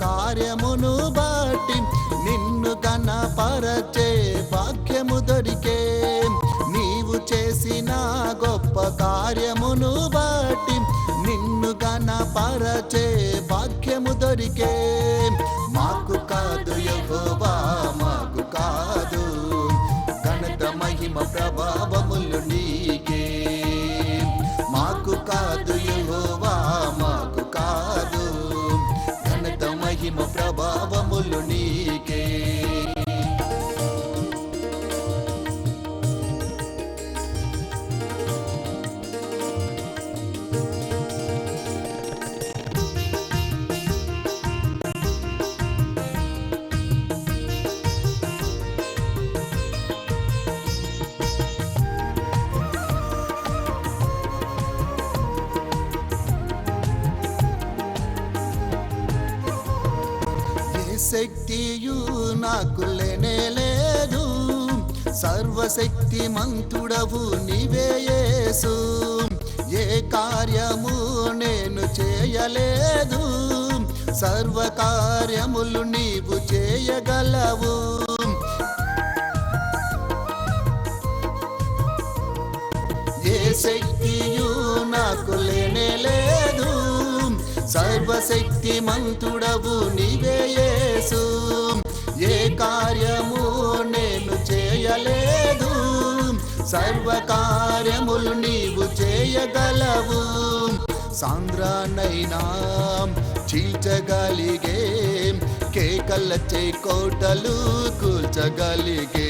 కార్యమును బట్టి నిన్ను కనపరచే భాగ్యము దొరికే. నీవు చేసిన గొప్ప కార్యమును బట్టి నిన్ను కనపరచే భాగ్యము దొరికే. మాకు కాదు యహోవా మాకు కాదు. కనక మహిమ ప్రభావములు నీకే. నీకే శక్తియు నాకు లేనే లేదు. సర్వశక్తి మంతుడవు నీవేయేసు ఏ కార్యము నేను చేయలేదు. సర్వ కార్యములు నీవు చేయగలవు. సర్వశక్తి మంతుడవు నీవేయేసు ఏ కార్యము నేను చేయలేదు. సర్వ కార్యములు నీవు చేయగలవు. సాంద్రానైనా చీల్చగలిగే కేకలచే కోటలు కూల్చగలిగే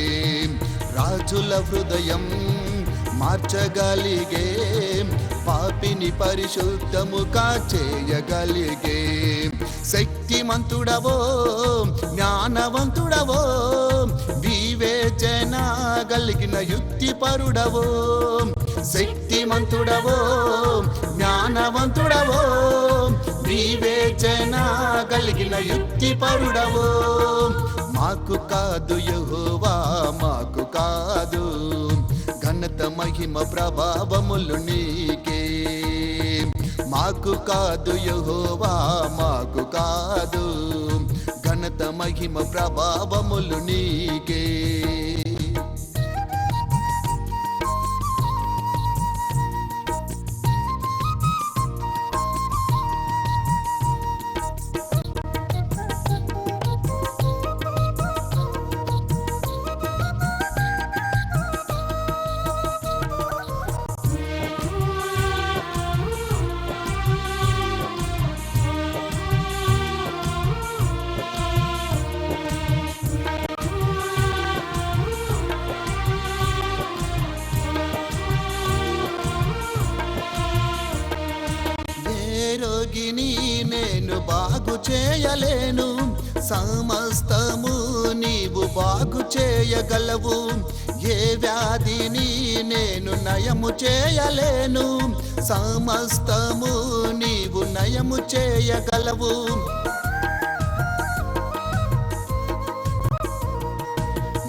రాజుల హృదయం మార్చగలిగే పాపిని పరిశుద్ధముగా చేయగలిగే. శక్తిమంతుడవో జ్ఞానవంతుడవో వివేచన కలిగిన యుక్తిపరుడవో. శక్తిమంతుడవో జ్ఞానవంతుడవో వివేచన కలిగిన యుక్తిపరుడవో. మాకు కాదు యహోవా మాకు కాదు. ఘనత మహిమ ప్రభావములు నీకే. మాకు కాదు యహోవా మాకు కాదు. ఘనత మహిమ ప్రభావములు నీకే. ఏ నేను బాగు చేయలేను. సమస్తము నీవు బాగు చేయగలవు. ఏ వ్యాధిని నేను నయము చేయలేను. సమస్తము నీవు నయము చేయగలవు.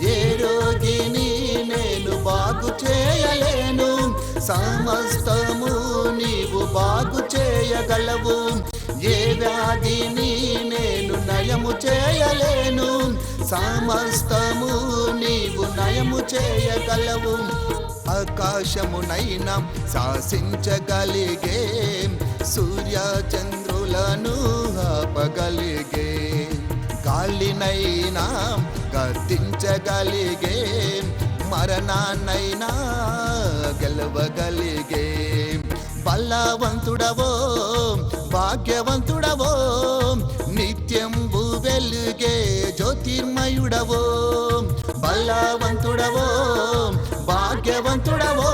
ఏ రోగిని నేను బాగు చేయలేను. సమస్తము చేయగలవు. ఏ వ్యాధిని నేను నయము చేయలేను. సమస్తము నీవు నయము చేయగలవు. ఆకాశమునైనా శాసించగలిగే. సూర్య చంద్రులను ఆపగలిగే. గాలినైనా గర్తించగలిగే మరణాన్నైనా గెలవగలిగే. బలవంతుడవో భాగ్యవంతుడవో నిత్యం వెలుగే జ్యోతిర్మయుడవో. బలవంతుడవో భాగ్యవంతుడవో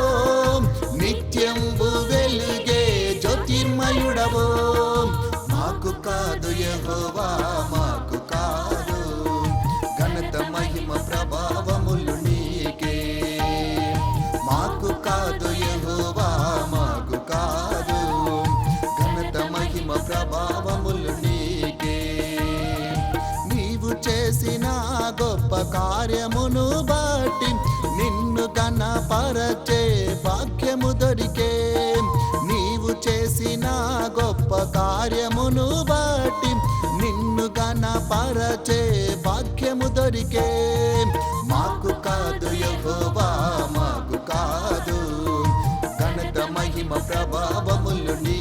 నిత్యం వెలుగే జ్యోతిర్మయుడవో. మాకు కాదు యెహోవా గొప్ప కార్యమును బట్టి నిన్ను కనపరచే భాగ్యము దొరికే. నీవు చేసిన గొప్ప కార్యమును బట్టి నిన్ను కనపరచే భాగ్యము దొరికే. మాకు కాదు యహోవా మాకు కాదు. ఘనత మహిమ ప్రభావములు నీ